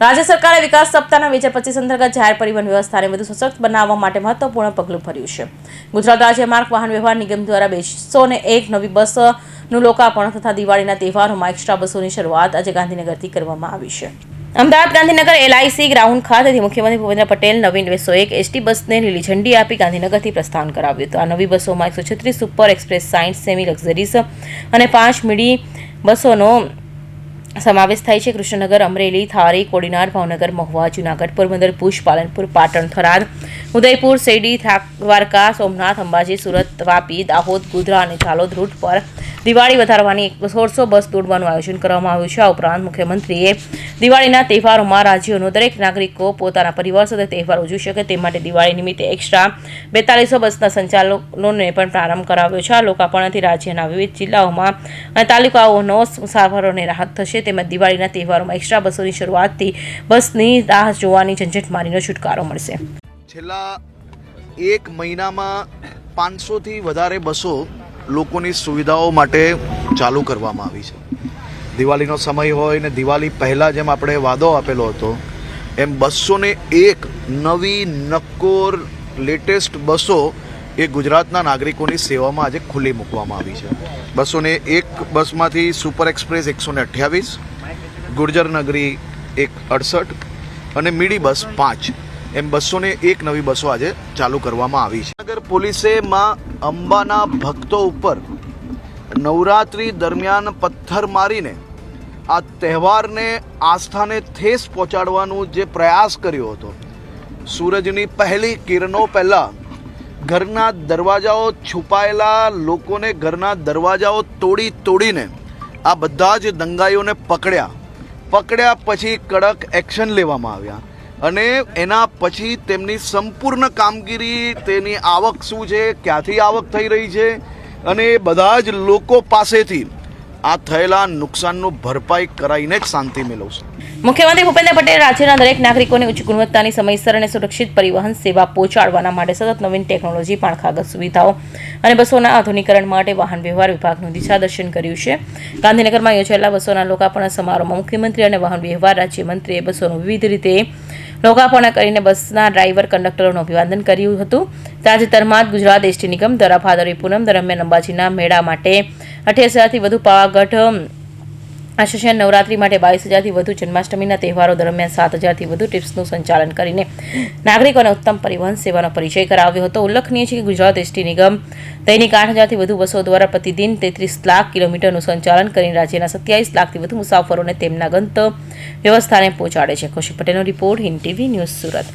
રાજ્ય સરકારે વિકાસ સપ્તાહના બે પચીસ અંતર્ગત જાહેર પરિવહન વ્યવસ્થાને વધુ સશક્ત બનાવવા માટે મહત્વપૂર્ણ પગલું ભર્યું છે. ગુજરાત રાજ્ય માર્ગ વાહન વ્યવહાર નિગમ દ્વારા બેસો એક નવી બસનું લોકાર્પણ તથા દિવાળીના તહેવારોમાં એક્સ્ટ્રા બસોની શરૂઆત આજે ગાંધીનગરથી કરવામાં આવી છે. અમદાવાદ ગાંધીનગર એલઆઈસી ગ્રાઉન્ડ ખાતેથી મુખ્યમંત્રી ભૂપેન્દ્ર પટેલ નવીન બેસો એક એસટી બસને લીલી ઝંડી આપી ગાંધીનગરથી પ્રસ્થાન કરાવ્યું હતું. આ નવી બસોમાં એકસો છત્રીસ સુપર એક્સપ્રેસ સાઇન્સ સેમી લક્ઝરીઝ અને પાંચ મીડી બસોનો સમાવેશ થાય છે કૃષ્ણનગર, અમરેલી, થારી, કોડીનાર, ભાવનગર, મહુવા, જુનાગઢ, પોરબંદર, ભુજ, પાલનપુર, પાટણ, થરાદ, ઉદયપુર, શેરડી દ્વારકા, સોમનાથ, અંબાજી, સુરત, વાપી, દાહોદ, ગોધરા અને ઝાલોદ રૂટ પર દિવાળી વધારવાની સોળસો બસ દોડવાનું આયોજન કરવામાં આવ્યું છે. આ ઉપરાંત મુખ્યમંત્રીએ દિવાળીના તહેવારોમાં રાજ્યોનો દરેક નાગરિકો પોતાના પરિવાર સાથે તહેવાર ઉજવી શકે તે માટે દિવાળી નિમિત્તે એક્સ્ટ્રા બેતાલીસો બસના સંચાલનોને પણ પ્રારંભ કરાવ્યો છે. આ લોકાર્પણથી રાજ્યના વિવિધ જિલ્લાઓમાં અને તાલુકાઓનો મુસાફરોને રાહત થશે. તેમજ દિવાળીના તહેવારોમાં એક્સ્ટ્રા બસોની શરૂઆતથી બસની રાહ જોવાની ઝંઝટમારીનો છુટકારો મળશે. છેલ્લા એક મહિનામાં પાંચસોથી વધારે બસો લોકોની સુવિધાઓ માટે ચાલુ કરવામાં આવી છે. દિવાળીનો સમય હોય ને દિવાળી પહેલાં જેમ આપણે વાદો આપેલો હતો, એમ બસોને એક નવી નક્કોર લેટેસ્ટ બસો એ ગુજરાતના નાગરિકોની સેવામાં આજે ખુલ્લી મૂકવામાં આવી છે. બસો ને એક બસમાંથી સુપર એક્સપ્રેસ એકસો ને અઠ્યાવીસ, ગુર્જર એક અડસઠ અને મીડી બસ પાંચ એમ બસો ને એક નવી બસો આજે ચાલુ કરવામાં આવી છે. નગર પોલીસે માં અંબાના ભક્તો ઉપર નવરાત્રી દરમિયાન પથ્થર મારીને આ તહેવારને આસ્થાને ઠેસ પહોંચાડવાનું જે પ્રયાસ કર્યો હતો, સૂરજની પહેલી કિરણો પહેલાં ઘરના દરવાજાઓ છુપાયેલા, લોકોને ઘરના દરવાજાઓ તોડી તોડીને આ બધા જ દંગાઈઓને પકડ્યા. પકડ્યા પછી કડક એક્શન લેવામાં આવ્યા અને એના પછી તેમની સંપૂર્ણ કામગીરી, તેની આવક શું છે, ક્યાંથી આવક થઈ રહી છે અને એ બધા જ લોકો પાસેથી આ થયેલા નુકસાનનું ભરપાઈ કરાવીને જ શાંતિ મેળવશે. મુખ્યમંત્રી ભૂપેન્દ્ર પટેલ રાજ્યના દરેક નાગરિકોને ઉચ્ચ ગુણવત્તાની સમયસર અને સુરક્ષિત પરિવહન સેવા પહોંચાડવાના માટે સતત નવીન ટેકનોલોજી માળખાગત સુવિધાઓ અને બસોના આધુનિકરણ માટે વાહન વ્યવહાર વિભાગનું દિશાદર્શન કર્યું છે. ગાંધીનગરમાં યોજાયેલા બસોના લોકાર્પણ સમારોહમાં મુખ્યમંત્રી અને વાહન વ્યવહાર રાજ્યમંત્રીએ બસોનું વિવિધ રીતે લોકાર્પણ કરીને બસના ડ્રાઈવર, કંડક્ટરોનું અભિવાદન કર્યું હતું. તાજેતરમાં જ ગુજરાત એસટી નિગમ દ્વારા ભાદરવી પૂનમ, દરમિયાન અંબાજીના મેળા માટે અઠ્યાસી હજારથી વધુ પાવાગઢ આશિષાન નવરાત્રી માટે બાવીસ હજારથી વધુ જન્માષ્ટમીના તહેવારો દરમિયાન સાત હજારથી વધુ ટ્રિપ્સનું સંચાલન કરીને નાગરિકોને ઉત્તમ પરિવહન સેવાનો પરિચય કરાવ્યો હતો. ઉલ્લેખનીય છે કે ગુજરાત એસટી નિગમ દૈનિક આઠ હજારથી વધુ બસો દ્વારા પ્રતિદિન તેત્રીસ લાખ કિલોમીટરનું સંચાલન કરીને રાજ્યના સત્યાવીસ લાખથી વધુ મુસાફરોને તેમના ગંતવ્ય વ્યવસ્થાને પહોંચાડે છે. કૌશિક પટેલનો report Hind TV news Surat.